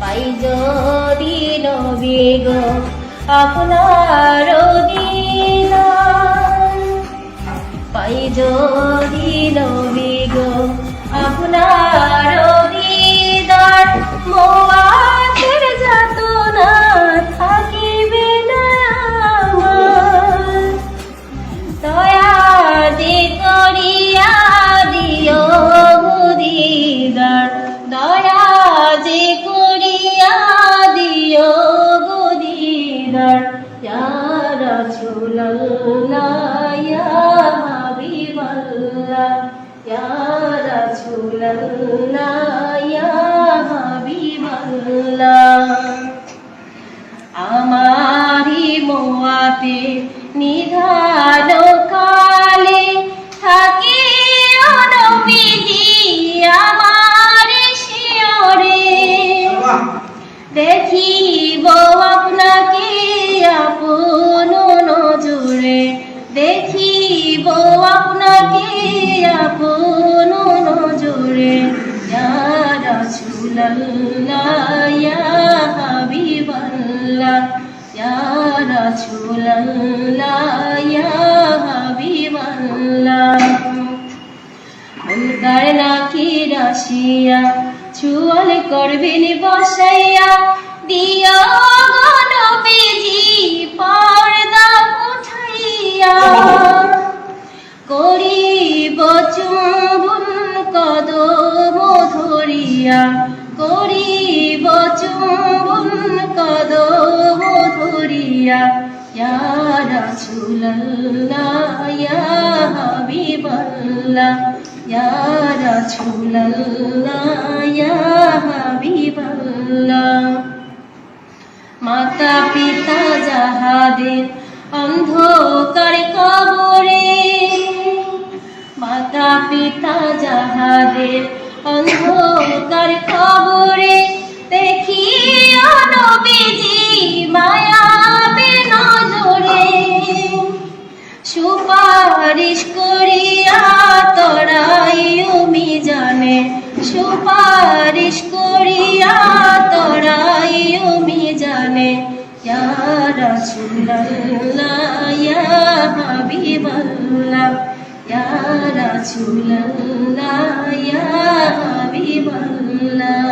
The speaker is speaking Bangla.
পাই যদি নবী গো আপনার পাই যদি নবী গো আপনার রাসূলুল্লাহ ইয়া হাবিবাল্লাহ ইয়া রাসূলুল্লাহ ইয়া হাবিবাল্লাহ আমারি মোয়াতে নিধান কালে থাকি অনবিধি আমার শিয়রে। দেখিব রাসূলুল্লাহ ইয়া ইয়া রাসূলুল্লাহ, ইয়া হাবিবাল্লাহ। মুনকার নাকি রাশিয়া, চুয়াল করবেন বসাইয়া, দিও গণবিজি পর্দা উঠাইয়া। করিব চুম্বন কদম ধরিয়া করিব চুম্বন কদম ধরিয়া ইয়া রাসূলুল্লাহ ইয়া হাবিবাল্লাহ ইয়া রাসূলুল্লাহ ইয়া হাবিবাল্লাহ। মাতা পিতা যাহাদের অন্ধকার কবরে, মাতা পিতা যাহাদের অন্ধকার কবরে দেখি নবীজি মায়াবে নজরে। সুপারিশ করিয়া তরাই উমি জানে সুপারিশ করিয়া তরাই উমি জানে ইয়া রাসূলুল্লাহ, ইয়া হাবিবাল্লাহ। ইয়া রাসূলুল্লাহ ইয়া হাবিবাল্লাহ